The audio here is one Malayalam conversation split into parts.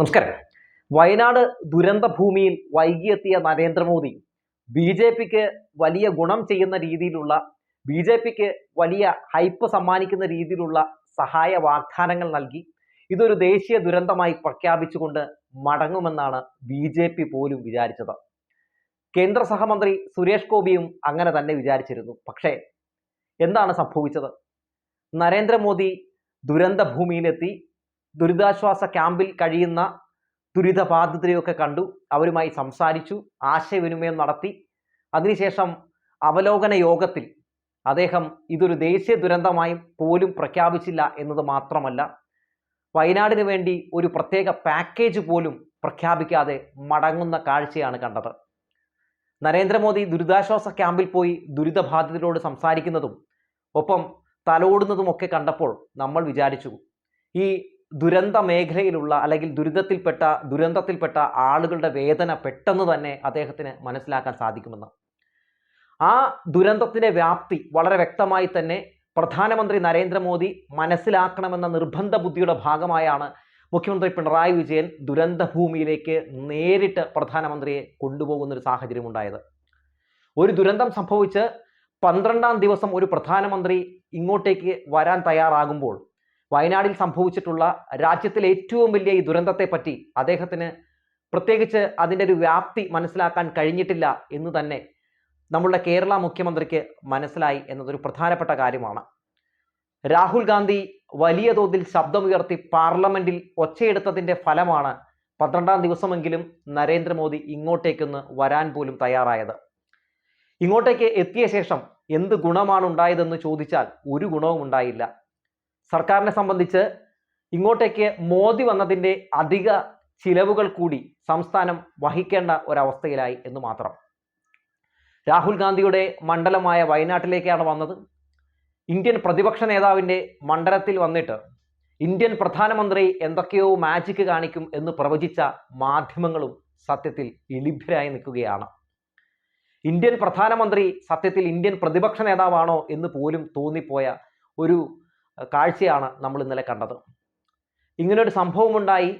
നമസ്കാരം. വയനാട് ദുരന്ത ഭൂമിയിൽ വൈകിയെത്തിയ നരേന്ദ്രമോദി ബി ജെ പിക്ക് വലിയ ഗുണം ചെയ്യുന്ന രീതിയിലുള്ള ബി ജെ പിക്ക് വലിയ ഹൈപ്പ് സമ്മാനിക്കുന്ന രീതിയിലുള്ള സഹായ വാഗ്ദാനങ്ങൾ നൽകി. ഇതൊരു ദേശീയ ദുരന്തമായി പ്രഖ്യാപിച്ചുകൊണ്ട് മടങ്ങുമെന്നാണ് ബി ജെ പി പോലും വിചാരിച്ചത്. കേന്ദ്ര സഹമന്ത്രി സുരേഷ് ഗോപിയും അങ്ങനെ തന്നെ വിചാരിച്ചിരുന്നു. പക്ഷേ എന്താണ് സംഭവിച്ചത്? നരേന്ദ്രമോദി ദുരന്ത ഭൂമിയിലെത്തി ദുരിതാശ്വാസ ക്യാമ്പിൽ കഴിയുന്ന ദുരിതബാധിതരെയൊക്കെ കണ്ടു. അവരുമായി സംസാരിച്ചു ആശയവിനിമയം നടത്തി. അതിനുശേഷം അവലോകന യോഗത്തിൽ അദ്ദേഹം ഇതൊരു ദേശീയ ദുരന്തമായി പോലും പ്രഖ്യാപിച്ചില്ല എന്നത് മാത്രമല്ല വയനാടിന് വേണ്ടി ഒരു പ്രത്യേക പാക്കേജ് പോലും പ്രഖ്യാപിക്കാതെ മടങ്ങുന്ന കാഴ്ചയാണ് കണ്ടത്. നരേന്ദ്രമോദി ദുരിതാശ്വാസ ക്യാമ്പിൽ പോയി ദുരിതബാധിതരോട് സംസാരിക്കുന്നതും ഒപ്പം തലോടുന്നതുമൊക്കെ കണ്ടപ്പോൾ നമ്മൾ വിചാരിച്ചു ഈ ദുരന്ത മേഖലയിലുള്ള അല്ലെങ്കിൽ ദുരിതത്തിൽപ്പെട്ട ദുരന്തത്തിൽപ്പെട്ട ആളുകളുടെ വേദന പെട്ടെന്ന് തന്നെ അദ്ദേഹത്തിന് മനസ്സിലാക്കാൻ സാധിക്കുമെന്ന്. ആ ദുരന്തത്തിന്റെ വ്യാപ്തി വളരെ വ്യക്തമായി തന്നെ പ്രധാനമന്ത്രി നരേന്ദ്രമോദി മനസ്സിലാക്കണമെന്ന നിർബന്ധ ബുദ്ധിയുടെ ഭാഗമായാണ് മുഖ്യമന്ത്രി പിണറായി വിജയൻ ദുരന്ത ഭൂമിയിലേക്ക് നേരിട്ട് പ്രധാനമന്ത്രിയെ കൊണ്ടുപോകുന്ന ഒരു സാഹചര്യം ഉണ്ടായത് ഒരു ദുരന്തം സംഭവിച്ച് പന്ത്രണ്ടാം ദിവസം ഒരു പ്രധാനമന്ത്രി ഇങ്ങോട്ടേക്ക് വരാൻ തയ്യാറാകുമ്പോൾ വയനാടിൽ സംഭവിച്ചിട്ടുള്ള രാജ്യത്തിലെ ഏറ്റവും വലിയ ഈ ദുരന്തത്തെപ്പറ്റി അദ്ദേഹത്തിന് പ്രത്യേകിച്ച് അതിന്റെ ഒരു വ്യാപ്തി മനസ്സിലാക്കാൻ കഴിഞ്ഞിട്ടില്ല എന്ന് തന്നെ നമ്മളുടെ കേരള മുഖ്യമന്ത്രിക്ക് മനസ്സിലായി എന്നതൊരു പ്രധാനപ്പെട്ട കാര്യമാണ്. രാഹുൽ ഗാന്ധി വലിയ തോതിൽ ശബ്ദമുയർത്തി പാർലമെന്റിൽ ഒച്ചയെടുത്തതിന്റെ ഫലമാണ് പന്ത്രണ്ടാം ദിവസമെങ്കിലും നരേന്ദ്രമോദി ഇങ്ങോട്ടേക്കൊന്ന് വരാൻ പോലും തയ്യാറായത്. ഇങ്ങോട്ടേക്ക് എത്തിയ ശേഷം എന്ത് ഗുണമാണ് ഉണ്ടായതെന്ന് ചോദിച്ചാൽ ഒരു ഗുണവും ഉണ്ടായില്ല. സർക്കാരിനെ സംബന്ധിച്ച് ഇങ്ങോട്ടേക്ക് മോദി വന്നതിന്റെ അധിക ചിലവുകൾ കൂടി സംസ്ഥാനം വഹിക്കേണ്ട ഒരവസ്ഥയിലായി എന്ന് മാത്രം. രാഹുൽ ഗാന്ധിയുടെ മണ്ഡലമായ വയനാട്ടിലേക്കാണ് വന്നത്. ഇന്ത്യൻ പ്രതിപക്ഷ നേതാവിന്റെ മണ്ഡലത്തിൽ വന്നിട്ട് ഇന്ത്യൻ പ്രധാനമന്ത്രി എന്തൊക്കെയോ മാജിക്ക് കാണിക്കും എന്ന് പ്രവചിച്ച മാധ്യമങ്ങളും സത്യത്തിൽ എലിഭ്യരായി നിൽക്കുകയാണ്. ഇന്ത്യൻ പ്രധാനമന്ത്രി സത്യത്തിൽ ഇന്ത്യൻ പ്രതിപക്ഷ നേതാവാണോ എന്ന് പോലും തോന്നിപ്പോയ ഒരു കാഴ്ചയാണ് നമ്മൾ ഇന്നലെ കണ്ടത്. ഇങ്ങനൊരു സംഭവമുണ്ടായി.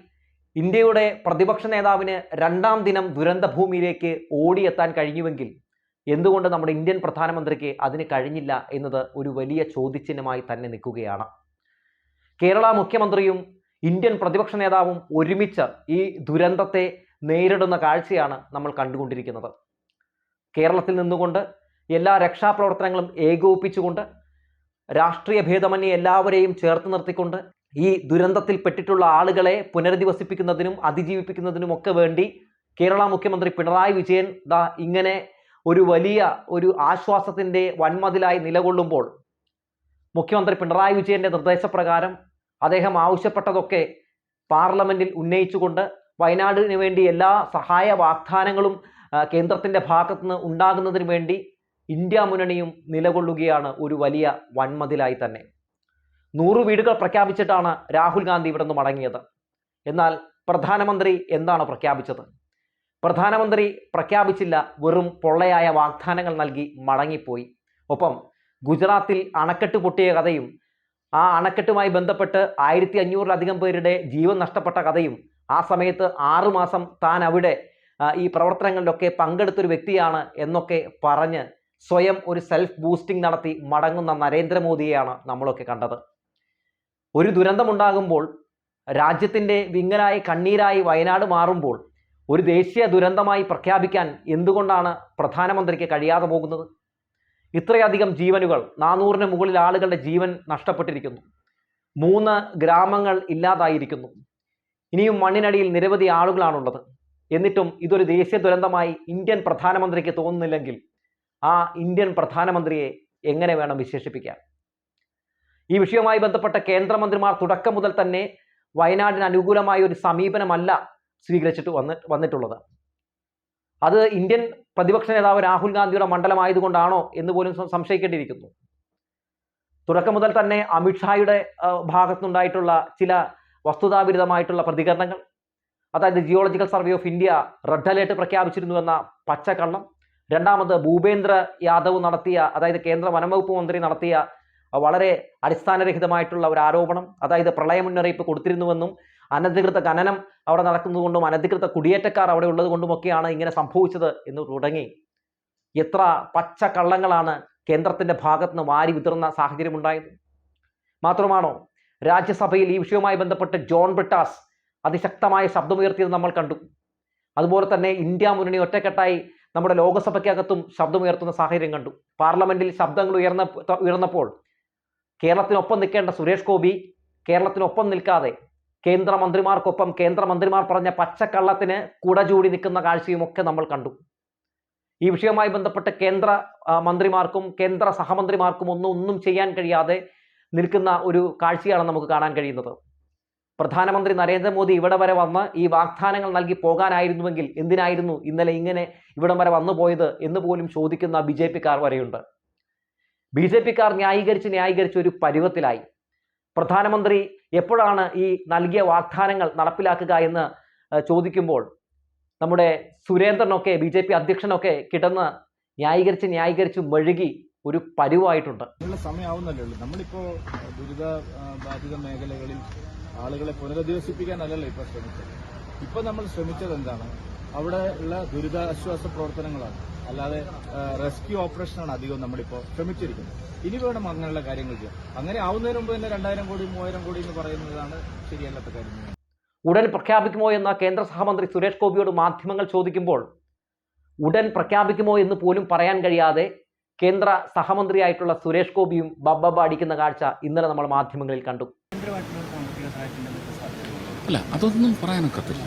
ഇന്ത്യയുടെ പ്രതിപക്ഷ നേതാവിന് രണ്ടാം ദിനം ദുരന്ത ഭൂമിയിലേക്ക് ഓടിയെത്താൻ കഴിഞ്ഞുവെങ്കിൽ എന്തുകൊണ്ട് നമ്മുടെ ഇന്ത്യൻ പ്രധാനമന്ത്രിക്ക് അതിന് കഴിഞ്ഞില്ല എന്നത് ഒരു വലിയ ചോദ്യചിഹ്നമായി തന്നെ നിൽക്കുകയാണ്. കേരള മുഖ്യമന്ത്രിയും ഇന്ത്യൻ പ്രതിപക്ഷ നേതാവും ഒരുമിച്ച് ഈ ദുരന്തത്തെ നേരിടുന്ന കാഴ്ചയാണ് നമ്മൾ കണ്ടുകൊണ്ടിരിക്കുന്നത്. കേരളത്തിൽ നിന്നുകൊണ്ട് എല്ലാ രക്ഷാപ്രവർത്തനങ്ങളും ഏകോപിപ്പിച്ചുകൊണ്ട് രാഷ്ട്രീയ ഭേദമന്യേ എല്ലാവരെയും ചേർത്ത് നിർത്തിക്കൊണ്ട് ഈ ദുരന്തത്തിൽ പെട്ടിട്ടുള്ള ആളുകളെ പുനരധിവസിപ്പിക്കുന്നതിനും അതിജീവിപ്പിക്കുന്നതിനും ഒക്കെ വേണ്ടി കേരള മുഖ്യമന്ത്രി പിണറായി വിജയൻ ദാ ഇങ്ങനെ ഒരു വലിയ ഒരു ആശ്വാസത്തിന്റെ വൻമതിലായി നിലകൊള്ളുമ്പോൾ മുഖ്യമന്ത്രി പിണറായി വിജയന്റെ നിർദ്ദേശപ്രകാരം അദ്ദേഹം ആവശ്യപ്പെട്ടതൊക്കെ പാർലമെന്റിൽ ഉന്നയിച്ചുകൊണ്ട് വയനാടിന് വേണ്ടി എല്ലാ സഹായ വാഗ്ദാനങ്ങളും കേന്ദ്രത്തിന്റെ ഭാഗത്തുനിന്ന് ഉണ്ടാകുന്നതിന് വേണ്ടി ഇന്ത്യ മുന്നണിയും നിലകൊള്ളുകയാണ് ഒരു വലിയ വൻമതിലായി തന്നെ. നൂറ് വീടുകൾ പ്രഖ്യാപിച്ചിട്ടാണ് രാഹുൽ ഗാന്ധി ഇവിടെ നിന്ന് മടങ്ങിയത്. എന്നാൽ പ്രധാനമന്ത്രി എന്താണ് പ്രഖ്യാപിച്ചത്? പ്രധാനമന്ത്രി പ്രഖ്യാപിച്ചില്ല വെറും പൊള്ളയായ വാഗ്ദാനങ്ങൾ നൽകി മടങ്ങിപ്പോയി. ഒപ്പം ഗുജറാത്തിൽ അണക്കെട്ട് പൊട്ടിയ കഥയും ആ അണക്കെട്ടുമായി ബന്ധപ്പെട്ട് ആയിരത്തി അഞ്ഞൂറിലധികം പേരുടെ ജീവൻ നഷ്ടപ്പെട്ട കഥയും ആ സമയത്ത് ആറുമാസം താൻ അവിടെ ഈ പ്രവർത്തനങ്ങളിലൊക്കെ പങ്കെടുത്തൊരു വ്യക്തിയാണ് എന്നൊക്കെ പറഞ്ഞ് സ്വയം ഒരു സെൽഫ് ബൂസ്റ്റിംഗ് നടത്തി മടങ്ങുന്ന നരേന്ദ്രമോദിയെയാണ് നമ്മളൊക്കെ കണ്ടത്. ഒരു ദുരന്തമുണ്ടാകുമ്പോൾ രാജ്യത്തിന്റെ വിങ്ങലായി കണ്ണീരായി വയനാട് മാറുമ്പോൾ ഒരു ദേശീയ ദുരന്തമായി പ്രഖ്യാപിക്കാൻ എന്തുകൊണ്ടാണ് പ്രധാനമന്ത്രിക്ക് കഴിയാതെ പോകുന്നത്? ഇത്രയധികം ജീവനുകൾ നാനൂറിന് മുകളിൽ ആളുകളുടെ ജീവൻ നഷ്ടപ്പെട്ടിരിക്കുന്നു. മൂന്ന് ഗ്രാമങ്ങൾ ഇല്ലാതായിരിക്കുന്നു. ഇനിയും മണ്ണിനടിയിൽ നിരവധി ആളുകളാണുള്ളത്. എന്നിട്ടും ഇതൊരു ദേശീയ ദുരന്തമായി ഇന്ത്യൻ പ്രധാനമന്ത്രിക്ക് തോന്നുന്നില്ലെങ്കിൽ ആ ഇന്ത്യൻ പ്രധാനമന്ത്രിയെ എങ്ങനെ വേണം വിശേഷിപ്പിക്കാൻ? ഈ വിഷയവുമായി ബന്ധപ്പെട്ട കേന്ദ്രമന്ത്രിമാർ തുടക്കം മുതൽ തന്നെ വയനാടിന് അനുകൂലമായ ഒരു സമീപനമല്ല സ്വീകരിച്ചിട്ട് വന്ന് വന്നിട്ടുള്ളത്. അത് ഇന്ത്യൻ പ്രതിപക്ഷ നേതാവ് രാഹുൽ ഗാന്ധിയുടെ മണ്ഡലമായതുകൊണ്ടാണോ എന്ന് പോലും സംശയിക്കേണ്ടിയിരിക്കുന്നു. തുടക്കം മുതൽ തന്നെ അമിത്ഷായുടെ ഭാഗത്തുനിന്നുണ്ടായിട്ടുള്ള ചില വസ്തുതാവിരുദ്ധമായിട്ടുള്ള പ്രതികരണങ്ങൾ അതായത് geological survey of India red alert പ്രഖ്യാപിച്ചിരുന്നു എന്ന പച്ചക്കള്ളം രണ്ടാമത് ഭൂപേന്ദ്ര യാദവ് നടത്തിയ അതായത് കേന്ദ്ര വനംവകുപ്പ് മന്ത്രി നടത്തിയ വളരെ അടിസ്ഥാനരഹിതമായിട്ടുള്ള ഒരു ആരോപണം അതായത് പ്രളയ മുന്നറിയിപ്പ് കൊടുത്തിരുന്നുവെന്നും അനധികൃത ഖനനം അവിടെ നടക്കുന്നതുകൊണ്ടും അനധികൃത കുടിയേറ്റക്കാർ അവിടെ ഉള്ളതുകൊണ്ടുമൊക്കെയാണ് ഇങ്ങനെ സംഭവിച്ചത് എന്ന് തുടങ്ങി. എത്ര പച്ച കള്ളങ്ങളാണ് കേന്ദ്രത്തിന്റെ ഭാഗത്ത് നിന്ന് വാരി വിതറുന്ന സാഹചര്യം ഉണ്ടായത് മാത്രമാണോ രാജ്യസഭയിൽ ഈ വിഷയവുമായി ബന്ധപ്പെട്ട് ജോൺ ബ്രിട്ടാസ് അതിശക്തമായ ശബ്ദമുയർത്തിയത് നമ്മൾ കണ്ടു. അതുപോലെ തന്നെ ഇന്ത്യ മുന്നണി ഒറ്റക്കെട്ടായി നമ്മുടെ ലോകസഭയ്ക്കകത്തും ശബ്ദമുയർത്തുന്ന സാഹചര്യം കണ്ടു. പാർലമെന്റിൽ ശബ്ദങ്ങൾ ഉയർന്ന ഉയർന്നപ്പോൾ കേരളത്തിനൊപ്പം നിൽക്കേണ്ട സുരേഷ് ഗോപി കേരളത്തിനൊപ്പം നിൽക്കാതെ കേന്ദ്രമന്ത്രിമാർക്കൊപ്പം കേന്ദ്രമന്ത്രിമാർ പറഞ്ഞ പച്ചക്കള്ളത്തിന് കുടചൂടി നിൽക്കുന്ന കാഴ്ചയും ഒക്കെ നമ്മൾ കണ്ടു. ഈ വിഷയവുമായി ബന്ധപ്പെട്ട് കേന്ദ്ര മന്ത്രിമാർക്കും കേന്ദ്ര സഹമന്ത്രിമാർക്കും ഒന്നും ഒന്നും ചെയ്യാൻ കഴിയാതെ നിൽക്കുന്ന ഒരു കാഴ്ചയാണ് നമുക്ക് കാണാൻ കഴിയുന്നത്. പ്രധാനമന്ത്രി നരേന്ദ്രമോദി ഇവിടെ വരെ വന്ന് ഈ വാഗ്ദാനങ്ങൾ നൽകി പോകാനായിരുന്നുവെങ്കിൽ എന്തിനായിരുന്നു ഇന്നലെ ഇങ്ങനെ ഇവിടം വരെ വന്നു പോയത് എന്ന് പോലും ചോദിക്കുന്ന ബി ജെ പിക്കാർ വരെയുണ്ട്. ബി ജെ പിക്കാർ ന്യായീകരിച്ച് ന്യായീകരിച്ച് ഒരു പരുവത്തിലായി. പ്രധാനമന്ത്രി എപ്പോഴാണ് ഈ നൽകിയ വാഗ്ദാനങ്ങൾ നടപ്പിലാക്കുക എന്ന് ചോദിക്കുമ്പോൾ നമ്മുടെ സുരേന്ദ്രനൊക്കെ ബി ജെ പി അധ്യക്ഷനൊക്കെ കിടന്ന് ന്യായീകരിച്ച് ന്യായീകരിച്ച് മെഴുകി ഒരു പരുവായിട്ടുണ്ട്. സമയമാവുന്നല്ലേ ഉള്ളൂ. നമ്മളിപ്പോ ദുരിത ബാധിത മേഖലകളിൽ ആളുകളെ പുനരധിവസിപ്പിക്കാനല്ലല്ലോ ഇപ്പൊ ശ്രമിച്ചത്. ഇപ്പൊ നമ്മൾ ശ്രമിച്ചത് എന്താണ്? അവിടെ ഉള്ള ദുരിതാശ്വാസ പ്രവർത്തനങ്ങളാണ്. അല്ലാതെ റെസ്ക്യൂ ഓപ്പറേഷനാണ് അധികവും നമ്മളിപ്പോ ശ്രമിച്ചിരിക്കുന്നത്. ഇനി വേണം അങ്ങനെയുള്ള കാര്യങ്ങൾ ചെയ്യാം അങ്ങനെ ആവുന്നതിന് മുമ്പ് തന്നെ രണ്ടായിരം കോടി മൂവായിരം കോടി എന്ന് പറയുന്നതാണ് ശരിയല്ലാത്ത കാര്യം ഉടൻ പ്രഖ്യാപിക്കുമോ എന്ന കേന്ദ്ര സഹമന്ത്രി സുരേഷ് ഗോപിയോട് മാധ്യമങ്ങൾ ചോദിക്കുമ്പോൾ ഉടൻ പ്രഖ്യാപിക്കുമോ എന്ന് പോലും പറയാൻ കഴിയാതെ കേന്ദ്ര സഹമന്ത്രിയായിട്ടുള്ള സുരേഷ് ഗോപിയും ബബ്ബ അടിക്കുന്ന കാഴ്ച ഇന്നലെ നമ്മൾ മാധ്യമങ്ങളിൽ കണ്ടു. അല്ല അതൊന്നും പറയാനൊക്കത്തില്ല.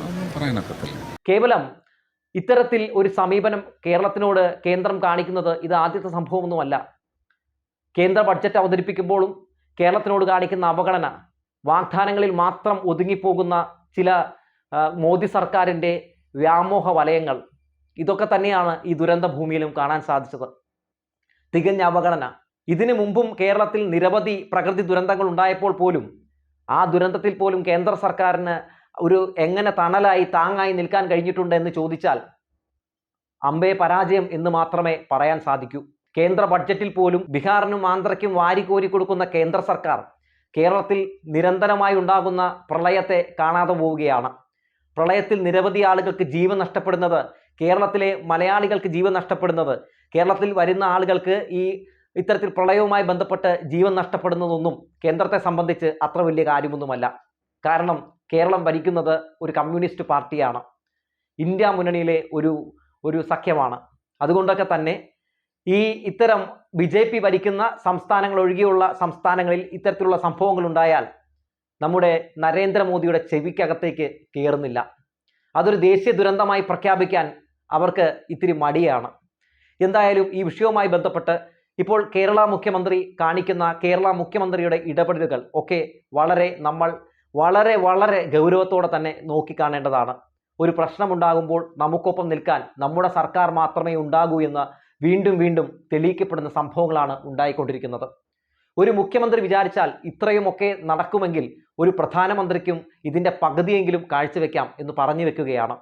അതൊന്നും പറയാനൊക്കത്തില്ല. കേവലം ഇത്തരത്തിൽ ഒരു സമീപനം കേരളത്തിനോട് കേന്ദ്രം കാണിക്കുന്നത് ഇത് ആദ്യത്തെ സംഭവമൊന്നുമല്ല. കേന്ദ്ര ബഡ്ജറ്റ് അവതരിപ്പിക്കുമ്പോഴും കേരളത്തിനോട് കാണിക്കുന്ന അവഗണന വാഗ്ദാനങ്ങളിൽ മാത്രം ഒതുങ്ങിപ്പോകുന്ന ചില മോദി സർക്കാരിന്റെ വ്യാമോഹ വലയങ്ങൾ ഇതൊക്കെ തന്നെയാണ് ഈ ദുരന്ത ഭൂമിയിലും കാണാൻ സാധിച്ചത്. തികഞ്ഞ അവഗണന. ഇതിനു മുമ്പും കേരളത്തിൽ നിരവധി പ്രകൃതി ദുരന്തങ്ങൾ ഉണ്ടായപ്പോൾ പോലും ആ ദുരന്തത്തിൽ പോലും കേന്ദ്ര സർക്കാരിന് ഒരു എങ്ങനെ തണലായി താങ്ങായി നിൽക്കാൻ കഴിഞ്ഞിട്ടുണ്ട് എന്ന് ചോദിച്ചാൽ അമ്പേ പരാജയം എന്ന് മാത്രമേ പറയാൻ സാധിക്കൂ. കേന്ദ്ര ബഡ്ജറ്റിൽ പോലും ബീഹാറിനും ആന്ധ്രയ്ക്കും വാരിക്കോരി കൊടുക്കുന്ന കേന്ദ്ര സർക്കാർ കേരളത്തിൽ നിരന്തരമായി ഉണ്ടാകുന്ന പ്രളയത്തെ കാണാതെ പോവുകയാണ്. പ്രളയത്തിൽ നിരവധി ആളുകൾക്ക് ജീവൻ നഷ്ടപ്പെടുന്നത് കേരളത്തിലെ മലയാളികൾക്ക് ജീവൻ നഷ്ടപ്പെടുന്നത് കേരളത്തിൽ വരുന്ന ആളുകൾക്ക് ഈ ഇത്തരത്തിൽ പ്രളയവുമായി ബന്ധപ്പെട്ട് ജീവൻ നഷ്ടപ്പെടുന്നതൊന്നും കേന്ദ്രത്തെ സംബന്ധിച്ച് അത്ര വലിയ കാര്യമൊന്നുമല്ല. കാരണം കേരളം ഭരിക്കുന്നത് ഒരു കമ്മ്യൂണിസ്റ്റ് പാർട്ടിയാണ്. ഇന്ത്യ മുന്നണിയിലെ ഒരു ഒരു സഖ്യമാണ്. അതുകൊണ്ടൊക്കെ തന്നെ ഈ ഇത്തരം ബി ജെ പി ഭരിക്കുന്ന സംസ്ഥാനങ്ങൾ ഒഴികെയുള്ള സംസ്ഥാനങ്ങളിൽ ഇത്തരത്തിലുള്ള സംഭവങ്ങൾ ഉണ്ടായാൽ നമ്മുടെ നരേന്ദ്രമോദിയുടെ ചെവിക്കകത്തേക്ക് കയറുന്നില്ല അതൊരു ദേശീയ ദുരന്തമായി പ്രഖ്യാപിക്കാൻ അവർക്ക് ഇത്തിരി മടിയാണ്. എന്തായാലും ഈ വിഷയവുമായി ബന്ധപ്പെട്ട് ഇപ്പോൾ കേരള മുഖ്യമന്ത്രി കാണിക്കുന്ന കേരള മുഖ്യമന്ത്രിയുടെ ഇടപെടലുകൾ ഒക്കെ വളരെ നമ്മൾ വളരെ വളരെ ഗൗരവത്തോടെ തന്നെ നോക്കിക്കാണേണ്ടതാണ്. ഒരു പ്രശ്നമുണ്ടാകുമ്പോൾ നമുക്കൊപ്പം നിൽക്കാൻ നമ്മുടെ സർക്കാർ മാത്രമേ ഉണ്ടാകൂ എന്ന് വീണ്ടും വീണ്ടും തെളിയിക്കപ്പെടുന്ന സംഭവങ്ങളാണ് ഉണ്ടായിക്കൊണ്ടിരിക്കുന്നത്. ഒരു മുഖ്യമന്ത്രി വിചാരിച്ചാൽ ഇത്രയുമൊക്കെ നടക്കുമെങ്കിൽ ഒരു പ്രധാനമന്ത്രിക്കും ഇതിന്റെ പകുതിയെങ്കിലും കാഴ്ചവെക്കാം എന്ന് പറഞ്ഞു വെക്കുകയാണ്.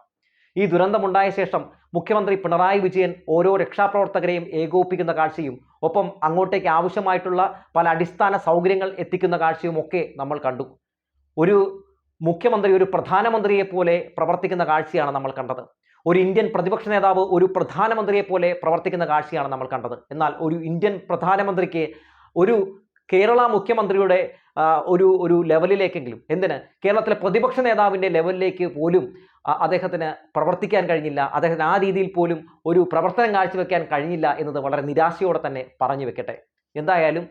ഈ ദുരന്തമുണ്ടായ ശേഷം മുഖ്യമന്ത്രി പിണറായി വിജയൻ ഓരോ രക്ഷാപ്രവർത്തകരെയും ഏകോപിക്കുന്ന കാഴ്ചയും ഒപ്പം അങ്ങോട്ടേക്ക് ആവശ്യമായിട്ടുള്ള പല അടിസ്ഥാന സൗകര്യങ്ങൾ എത്തിക്കുന്ന കാഴ്ചയും ഒക്കെ നമ്മൾ കണ്ടു. ഒരു മുഖ്യമന്ത്രി ഒരു പ്രധാനമന്ത്രിയെ പോലെ പ്രവർത്തിക്കുന്ന കാഴ്ചയാണ് നമ്മൾ കണ്ടത്. ഒരു ഇന്ത്യൻ പ്രതിപക്ഷ നേതാവ് ഒരു പ്രധാനമന്ത്രിയെ പോലെ പ്രവർത്തിക്കുന്ന കാഴ്ചയാണ് നമ്മൾ കണ്ടത്. എന്നാൽ ഒരു ഇന്ത്യൻ പ്രധാനമന്ത്രിക്ക് ഒരു കേരള മുഖ്യമന്ത്രിയുടെ ഒരു ഒരു ലെവലിലേക്കെങ്കിലും എന്തിന്? കേരളത്തിലെ പ്രതിപക്ഷ നേതാവിന്റെ ലെവലിലേക്ക് പോലും അദ്ദേഹത്തിന് പ്രവർത്തിക്കാൻ കഴിഞ്ഞില്ല. അദ്ദേഹത്തിന് ആ രീതിയിൽ പോലും ഒരു പ്രവർത്തനം കാഴ്ചവെക്കാൻ കഴിഞ്ഞില്ല എന്നത് വളരെ നിരാശയോടെ തന്നെ പറഞ്ഞു വെക്കട്ടെ. എന്തായാലും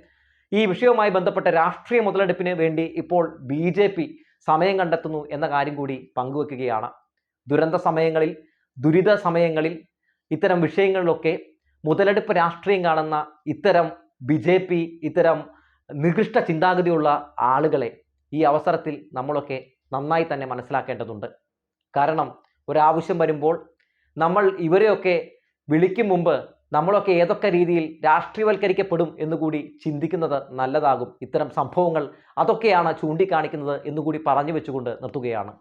ഈ വിഷയവുമായി ബന്ധപ്പെട്ട രാഷ്ട്രീയ മുതലെടുപ്പിന് വേണ്ടി ഇപ്പോൾ ബി സമയം കണ്ടെത്തുന്നു എന്ന കാര്യം കൂടി പങ്കുവെക്കുകയാണ്. ദുരന്ത സമയങ്ങളിൽ ദുരിത സമയങ്ങളിൽ ഇത്തരം വിഷയങ്ങളിലൊക്കെ മുതലെടുപ്പ് രാഷ്ട്രീയം കാണുന്ന ഇത്തരം ബി ജെ പി ഇത്തരം നികൃഷ്ട ചിന്താഗതിയുള്ള ആളുകളെ ഈ അവസരത്തിൽ നമ്മളൊക്കെ നന്നായി തന്നെ മനസ്സിലാക്കേണ്ടതുണ്ട്. കാരണം ഒരാവശ്യം വരുമ്പോൾ നമ്മൾ ഇവരെയൊക്കെ വിളിക്കും മുമ്പ് നമ്മളൊക്കെ ഏതൊക്കെ രീതിയിൽ രാഷ്ട്രീയവൽക്കരിക്കപ്പെടും എന്നുകൂടി ചിന്തിക്കുന്നത് നല്ലതാകും. ഇത്തരം സംഭവങ്ങൾ അതൊക്കെയാണ് ചൂണ്ടിക്കാണിക്കുന്നത് എന്നുകൂടി പറഞ്ഞു വെച്ചുകൊണ്ട് നിർത്തുകയാണ്.